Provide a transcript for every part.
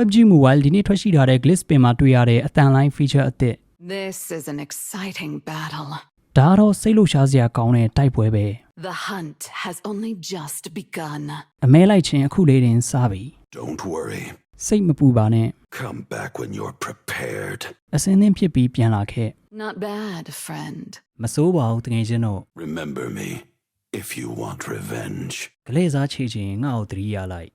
PUBG Mobile ဒီနေ့ထွက်ရှိထားတဲ့ glitch pin မှာတွေ့ရတဲ့အတန်လိုင်း feature အသစ် This is an exciting battle. ဒါကတော့စိတ်လှုပ်ရှားစရာကောင်းတဲ့တိုက်ပွဲပဲ The hunt has only just begun. အမဲလိုက်ခြင်းအခုလေးတင်စပြီ Don't worry. စိတ်မပူပါနဲ့ Come back when you're prepared. အစင်းသင်းဖြစ်ပြီးပြန်လာခဲ့ Not bad, friend. မစိုးပါဘူးတကယ်ချင်းတော့ Remember me if you want revenge. ဂလဲစားချေခြင်းငါ့ကိုသတိရလိုက်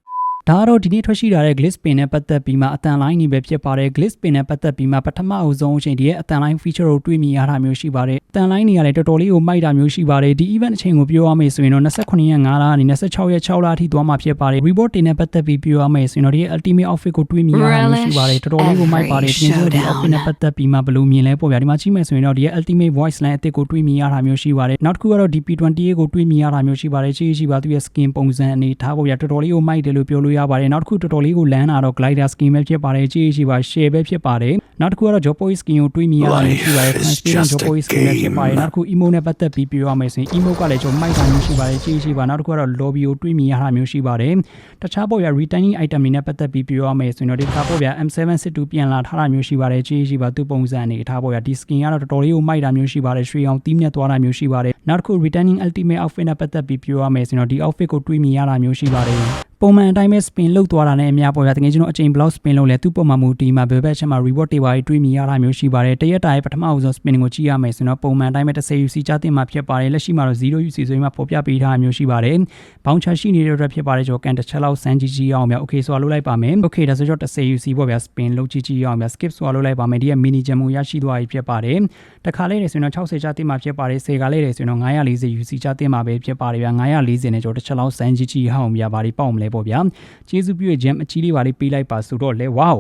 ဒါကတော့ဒီနေ့ထွက်ရှိလာတဲ့ glitch pin နဲ့ပတ်သက်ပြီးမှအတန်လိုင်းနေပဲဖြစ်ပါတယ် glitch pin နဲ့ပတ်သက်ပြီးမှပထမအဆုံးအချိန်ဒီရဲ့အတန်လိုင်း feature ကိုတွေ့မြင်ရတာမျိုးရှိပါတယ်အတန်လိုင်းနေရလဲတော်တော်လေးကိုမိုက်တာမျိုးရှိပါတယ်ဒီ event အချိန်ကိုပြောရမယ်ဆိုရင်တော့29ရက်5လကနေ26ရက်6လအထိသွားမှာဖြစ်ပါတယ် report တင်နဲ့ပတ်သက်ပြီးပြောရမယ်ဆိုရင်တော့ဒီရဲ့ ultimate outfit ကိုတွေ့မြင်ရတာမျိုးရှိပါတယ်တော်တော်လေးကိုမိုက်ပါတယ်ဒီနေ့ဒီ outfit နဲ့ပတ်သက်ပြီးမှဘယ်လိုမြင်လဲပေါ့ဗျာဒီမှာကြည့်မယ်ဆိုရင်တော့ဒီရဲ့ ultimate voice line အသစ်ကိုတွေ့မြင်ရတာမျိုးရှိပါတယ်နောက်တစ်ခုကတော့ DP28 ကိုတွေ့မြင်ရတာမျိုးရှိပါတယ်ကြည့်ရှိပါသူရဲ့ skin ပုံစံအနေထားပေါ့ဗျာတော်တော်လေးကိုမိုက်တယ်လို့ပြောလို့ရပါတယ်နောက်တစ်ခုတော်တော်လေးကိုလမ်းလာတော့ glider skin ပဲဖြစ်ပါတယ်ကြည့်ရှိပါ share ပဲဖြစ်ပါတယ်နောက်တစ်ခုကတော့ job boy skin ကိုတွေ့မြင်ရတာမျိုးရှိပါတယ် Life is transparent just job a boy skin ပဲဖြစ်ပါတယ် game. နောက်တစ်ခု emo နဲ့ပတ်သက်ပြီးပြောရမယ်ဆိုရင် emo ကလည်းကျွန်တော်မိုက်တာမျိုးရှိပါတယ်ကြည့်ရှိပါနောက်တစ်ခုကတော့ lobby ကိုတွေ့မြင်ရတာမျိုးရှိပါတယ်တခြားပေါ့ဗျာ returning item တွေနဲ့ပတ်သက်ပြီးပြောရမယ်ဆိုရင်တော့ဒီခါပေါ့ဗျာ M762 ပြန်လာထားတာမျိုးရှိပါတယ်ကြည့်ရှိပါသူ့ပုံစံအနေထားပေါ့ဗျာဒီ skin ကတော့တော်တော်လေးကိုမိုက်တာမျိုးရှိပါတယ်ရွှေအောင်တီးမြတ်သွားတာမျိုးရှိပါတယ်နောက်တစ်ခု returning ultimate outfit နဲ့ပတ်သက်ပြီးပြောရမယ်ဆိုရင်တော့ဒီ outfit ကိုတွေ့မြင်ရတာမျိုးရှိပါတယ်ပုံမှန်အတိုင်းပဲ spin လုပ်သွားတာနဲ့အများပေါ့ဗျာတကယ်ကျွန်တော်အချိန် block spin လုပ်လဲသူ့ပုံမှန်မူတီမှာဘယ်ဘက်ချက်မှာ reward တွေပါတွေးမြင်ရတာမျိုးရှိပါတယ်တရက်တာရဲ့ပထမအဆုံး spin ကိုကြည့်ရမယ်ဆိုတော့ပုံမှန်အတိုင်းပဲ 10 UC ကြားတင်မှာဖြစ်ပါတယ်လက်ရှိမှာတော့ 0 UC ဆိုရင်မှပေါ်ပြပေးထားတာမျိုးရှိပါတယ်ဘောင်းချရှိနေတဲ့အတွက်ဖြစ်ပါတယ်ကျွန်တော်ကန်တစ်ချက်လောက်စမ်းကြည့်ကြည့်အောင်ဗျာ okay ဆိုတော့လုပ်လိုက်ပါမယ် okay ဒါဆိုတော့ 10 UC ပေါ့ဗျာ spin လုပ်ကြည့်ကြည့်အောင်ဗျာ skip ဆိုတော့လုပ်လိုက်ပါမယ်ဒီက mini gem ကိုရရှိသွားပြီဖြစ်ပါတယ်တခါလေးနေဆိုရင်တော့60ကြားတင်မှာဖြစ်ပါတယ်10ကလေးနေဆိုရင်တော့ 940 UC ကြားတင်မှာပဲဖြစ်ပါတယ်ဗျာ940နဲ့ကျွန်တော်တစ်ချက်လောက်စမ်းကြည့်ကြည့်အောင်ဗျာဘာတွေပေါက်မလဲပေါ့ဗျာကျေးဇူးပြုရဲ့ gem အကြီးလေးပါလေးပေးလိုက်ပါဆိုတော့လေ wow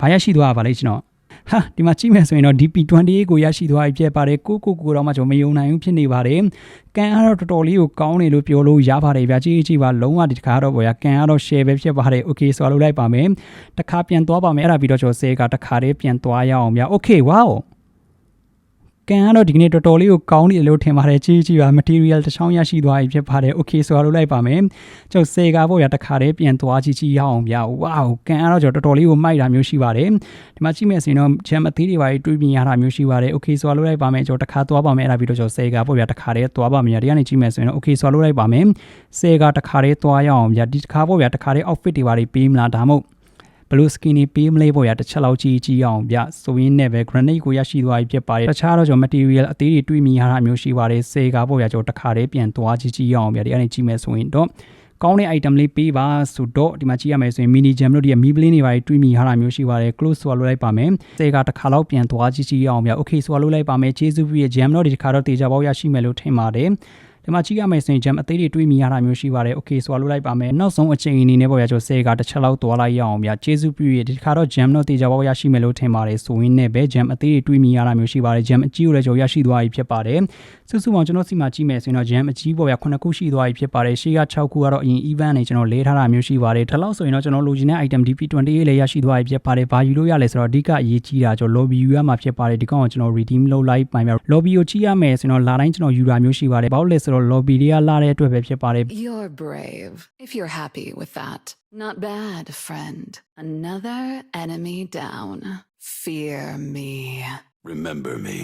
ဘာရရှိသွားပါလဲကျွန်တော်ဟာဒီမှာကြည့်မယ်ဆိုရင်တော့ DP28 ကိုရရှိသွားပြီဖြစ်ပါတယ်ကိုကိုကိုတော့မှကျွန်တော်မယုံနိုင်ဘူးဖြစ်နေပါတယ်ကန်ကတော့တော်တော်လေးကိုကောင်းနေလို့ပြောလို့ရပါတယ်ဗျာကြည့်ကြည့်ပါလုံးဝဒီတစ်ခါတော့ပေါ့ဗျာကန်ကတော့ share ပဲဖြစ်ပါတယ် okay ဆိုတော့လုပ်လိုက်ပါမယ်တစ်ခါပြန်သွားပါမယ်အဲ့ဒါပြီးတော့ကျွန်တော် save ကတစ်ခါလေးပြန်သွားရအောင်ဗျာ okay wow ကန်ကတော့ဒီကနေ့တော်တော်လေးကိုကောင်းနေတယ်လို့ထင်ပါတယ်ကြီးကြီးပါ material တစ်ချောင်းရရှိသွားပြီဖြစ်ပါတယ် okay ဆိုတော့လုပ်လိုက်ပါမယ်ကျုပ်စေကာပေါ့ဗျာတစ်ခါတည်းပြန်သွားကြည့်ကြည့်ရအောင်ဗျာ wow ကန်ကတော့ကျွန်တော်တော်တော်လေးကိုမိုက်တာမျိုးရှိပါတယ်ဒီမှာကြည့်မယ်ဆိုရင်တော့ jam အသေးတွေပါတွေးမြင်ရတာမျိုးရှိပါတယ် okay ဆိုတော့လုပ်လိုက်ပါမယ်ကျွန်တော်တစ်ခါသွားပါမယ်အဲ့ဒါပြီးတော့ကျွန်တော်စေကာပေါ့ဗျာတစ်ခါတည်းသွားပါမယ်ဒီကနေကြည့်မယ်ဆိုရင်တော့ okay ဆိုတော့လုပ်လိုက်ပါမယ်စေကာတစ်ခါတည်းသွားရအောင်ဗျာဒီတစ်ခါပေါ့ဗျာတစ်ခါတည်း outfit တွေပါတွေပေးမလားဒါမှမဟုတ် blue skin တွေပေးမလဲပေါ့ဗျာတစ်ချက်လောက်ကြီးကြီးအောင်ဗျဆိုရင်းနဲ့ပဲ granite ကိုရရှိသွားပြီဖြစ်ပါတယ်တခြားတော့ကျွန်တော် material အသေးတွေတွေးမိရတာမျိုးရှိပါတယ်စေကာပေါ့ဗျာကျွန်တော်တစ်ခါတည်းပြန်သွားကြီးကြီးအောင်ဗျာဒီအနေကြည့်မယ်ဆိုရင်တော့ကောင်းတဲ့ item လေးပေးပါဆိုတော့ဒီမှာကြည့်ရမယ်ဆိုရင် mini gem တို့ဒီမီပလင်းတွေပါတွေးမိရတာမျိုးရှိပါတယ် close ဆိုလုပ်လိုက်ပါမယ်စေကာတစ်ခါလောက်ပြန်သွားကြီးကြီးအောင်ဗျာ okay ဆိုလုပ်လိုက်ပါမယ်ကျေးဇူးပြုရဲ့ gem တို့ဒီတစ်ခါတော့တေချာပေါက်ရရှိမယ်လို့ထင်ပါတယ် ဒီမှာကြည့်ရမယ်ဆိုရင် gem အသေးတွေတွေးမိရတာမျိုးရှိပါတယ်။ Okay ဆိုတော့လုပ်လိုက်ပါမယ်။နောက်ဆုံးအချိန်အနေနဲ့ပေါ့ဗျာကျွန်တော်ဆဲကတစ်ချက်လောက်သွားလိုက်ရအောင်ဗျာ။ကျေးဇူးပြုရဒီတစ်ခါတော့ gem တော့တေချာပေါက်ရရှိမယ်လို့ထင်ပါတယ်။ဆိုရင်လည်းပဲ gem အသေးတွေတွေးမိရတာမျိုးရှိပါတယ်။ gem အကြီးကိုလည်းကျွန်တော်ရရှိသွားပြီဖြစ်ပါတယ်။စုစုပေါင်းကျွန်တော်စီမှာကြည့်မယ်ဆိုရင်တော့ gem အကြီးပေါ့ဗျာ9ခုရှိသွားပြီဖြစ်ပါတယ်။ရှေ့က6ခုကတော့အရင် event နဲ့ကျွန်တော်လဲထားတာမျိုးရှိပါတယ်။ဒါလောက်ဆိုရင်တော့ကျွန်တော်လိုချင်တဲ့ item DP28 လည်းရရှိသွားပြီဖြစ်ပါတယ်။ဘာယူလို့ရလဲဆိုတော့အဓိကအရေးကြီးတာကျွန်တော် lobby ယူရမှာဖြစ်ပါတယ်။ဒီကောင်ကိုကျွန်တော် redeem လုပ်လိုက်ပါမယ်။ lobby ကိုကြည့်ရမယ်ဆိုရင်တော့လာတိုင်းကျွန်တော်ယူတာမျိုးရှိပါတယ်။ဘာလို့လဲဆိုတlobby တွေကလာတဲ့အတွက်ပဲဖြစ်ပါတယ် You're brave, if you're happy with that. Not bad, friend. Another enemy down. Fear me. Remember me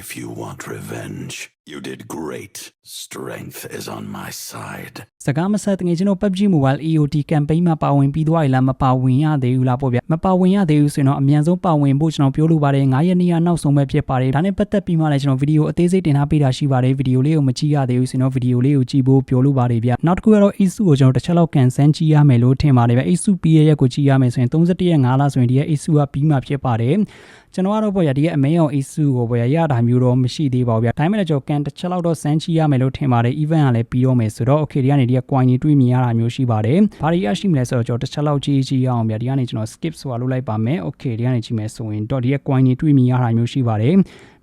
if you want revenge. You did great. Strength is on my side. စကားမဆက်တငယ်ချင်းတို့ PUBG Mobile EOT campaign မှာပါဝင်ပြီးသွားပြီလားမပါဝင်ရသေးဘူးလားပေါ့ဗျာမပါဝင်ရသေးဘူးဆိုရင်တော့အမြန်ဆုံးပါဝင်ဖို့ကျွန်တော်ပြောလိုပါတယ်9ရက်နေ့ကနောက်ဆုံးပဲဖြစ်ပါတယ်ဒါနဲ့ပတ်သက်ပြီးမှလည်းကျွန်တော်ဗီဒီယိုအသေးစိတ်တင်ထားပေးတာရှိပါတယ်ဗီဒီယိုလေးကိုမကြည့်ရသေးဘူးဆိုရင်တော့ဗီဒီယိုလေးကိုကြည့်ဖို့ပြောလိုပါတယ်ဗျာနောက်တစ်ခုကတော့ ASU ကိုကျွန်တော်တစ်ချက်လောက်ကန်ဆန်းကြည့်ရမယ်လို့ထင်ပါတယ်ဗျာ ASU ပြီးရရက်ကိုကြည့်ရမယ်ဆိုရင်31ရက်5လဆိုရင်ဒီရဲ့ ASU ကပြီးမှဖြစ်ပါတယ်ကျွန်တော်ကတော့ပေါ့ဗျာဒီရဲ့အမဲအောင် ASU ကိုပေါ့ဗျာရတာမျိုးတော့မရှိသေးပါဘူးဗျာဒါပေမဲ့လည်းကျွန်တော်ကန်တစ်ချက်လောက်တော့စမ်းကြည့်ရမယ်လို့ထင်ပါတယ် event ကလည်းပြီးတော့မယ်ဆိုတော့ okay ဒီကနေဒီက coin တွေတွေးမြင်ရတာမျိုးရှိပါတယ်ဘာတွေရရှိမလဲဆိုတော့ကျွန်တော်တစ်ချက်လောက်ကြည့်ကြည့်ရအောင်ဗျာဒီကနေကျွန်တော် skip ဆိုတာလုပ်လိုက်ပါမယ် okay ဒီကနေကြည့်မယ်ဆိုရင်တော့ဒီက coin တွေတွေးမြင်ရတာမျိုးရှိပါတယ်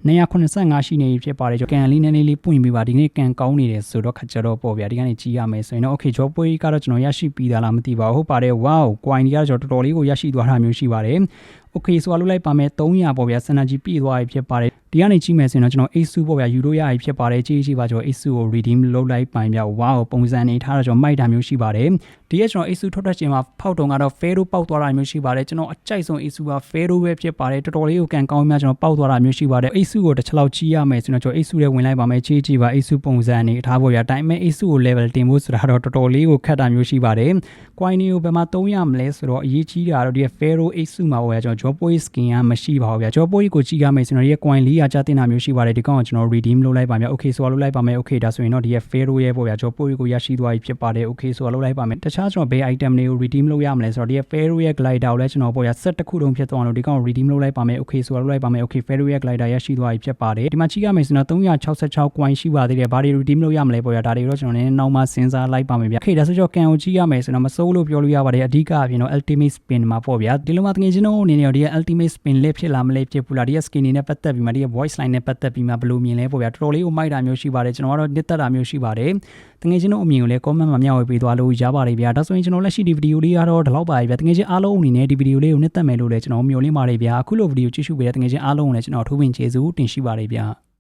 985ရှိနေပြီဖြစ်ပါတယ်ကျွန်တော်ကန်လေးနည်းနည်းလေးပွင့်ပြီးပါဒီနေ့ကန်ကောင်းနေတယ်ဆိုတော့ခါကြတော့ပေါ့ဗျာဒီကနေကြည့်ရမယ်ဆိုရင်တော့ okay ဂျောပွေးကတော့ကျွန်တော်ရရှိပြီးသားလားမသိပါဘူးဟုတ်ပါတယ် wow coin တွေကတော့ကျွန်တော်တော်တော်လေးကိုရရှိသွားတာမျိုးရှိပါတယ် okay ဆိုတော့လုပ်လိုက်ပါမယ်300ပေါ့ဗျာ synergy ပြည့်သွားပြီဖြစ်ပါတယ် ဒီကနေကြည့်မယ်ဆိုရင်တော့ကျွန်တော် Asu ပေါ့ဗျာယူလို့ရပြီဖြစ်ပါတယ်ကြည့်ကြည့်ပါကျွန်တော် Asu ကို redeem လုပ်လိုက်ပိုင်ဗျာ wow ပုံစံနေထားတော့ကျွန်တော်မိုက်တာမျိုးရှိပါတယ်ဒီကကျွန်တော် Asu ထွက်ထွက်ချိန်မှာဖောက်တုံကတော့ Fero ပေါက်သွားတာမျိုးရှိပါတယ်ကျွန်တော်အကြိုက်ဆုံး Asu က Fero ပဲဖြစ်ပါတယ်တော်တော်လေးကိုကန်ကောင်းများကျွန်တော်ပေါက်သွားတာမျိုးရှိပါတယ် Asu ကိုတစ်ချက်လောက်ကြီးရမယ်ဆိုတော့ကျွန်တော် Asu ရဲ့ဝင်လိုက်ပါမယ်ကြည့်ကြည့်ပါ Asu ပုံစံနေထားဖို့ဗျာဒါပေမဲ့ Asu ကို level တင်ဖို့ဆိုတာတော့တော်တော်လေးကိုခက်တာမျိုးရှိပါတယ် coin တွေကိုဘယ်မှာသုံးရမလဲဆိုတော့အရေးကြီးတာတော့ဒီ Fero Asu မှာပေါ့ဗျာကျွန်တော် Jopoy skin ကမရှိပါဘူးဗျာ Jopoy ကိုကြီးရမယ်ဆိုတော့ဒီ coin 400ကျတင်တာမျိုးရှိပါတယ်ဒီကောင်ကကျွန်တော် redeem လုပ်လိုက်ပါမယ် okay ဆိုတော့လုပ်လိုက်ပါမယ် okay ဒါဆိုရင်တော့ဒီ Fero ရဲ့ပေါ့ဗျာ Jopoy ကိုရရှိသွားပြီဖြစ်ပါတယ် okay ဆိုတော့လုပ်လိုက်ပါမယ်တခြားကျွန်တော်ဘယ် item တွေကို redeem လုပ်ရမလဲဆိုတော့ဒီ Fero ရဲ့ glider ကိုလည်းကျွန်တော်ပေါ့ဗျာ set တစ်ခုလုံးဖြစ်သွားအောင်လို့ဒီကောင် redeem လုပ်လိုက်ပါမယ် okay ဆိုတော့လုပ်လိုက်ပါမယ် okay Fero ရဲ့ glider ရရှိသွားပြီဖြစ်ပါတယ်ဒီမှာကြီးရမယ်ဆိုတော့366 coin ရှိပါသေးတယ်ဘာတွေ redeem လုပ်ရမလဲပေါ့ဗျာဒါတွေတော့ကျွန်တော်လည်းနောက်မှစဉ်းစားလိုက်ပါမယ်ဗျ okay ဒါဆိုတော့ကန်ကိုကြီးရမယ်ဆိုတော့မစိုးလို့ပြောလို့ရပါတယ်အဓိကအပြင်တော့ ultimate spin မှာပေါ့ဗျာဒီလိုမှတကယ်ချင်းတော့အနေနဲ့ဒီ ultimate spin လေးဖြစ်လာမလဲဖြစ်ဘူးလားဒီ skin နေနဲ့ပတ်သက်ပြီးမှဒီ voice line နဲ့ပတ်သက်ပြီးမှဘယ်လိုမြင်လဲပေါ့ဗျာတော်တော်လေးကိုမိုက်တာမျိုးရှိပါတယ်ကျွန်တော်ကတော့နှစ်သက်တာမျိုးရှိပါတယ်တကယ်ချင်းတော့အမြင်ကိုလည်း comment မှာမျှဝေပေးသွားလို့ရပါတယ်ဗျာဒါဆိုရင်ကျွန်တော်လက်ရှိဒီဗီဒီယိုလေးကတော့ဒီလောက်ပါပဲဗျာတကယ်ချင်းအားလုံးအနေနဲ့ဒီဗီဒီယိုလေးကိုနှစ်သက်မယ်လို့လည်းကျွန်တော်မျှော်လင့်ပါတယ်ဗျာအခုလိုဗီဒီယိုကြည့်ရှုပေးတဲ့တကယ်ချင်းအားလုံးကိုလည်းကျွန်တော်ထိုးပင်ကျေးဇူးတင်ရှိပါတယ်ဗျာ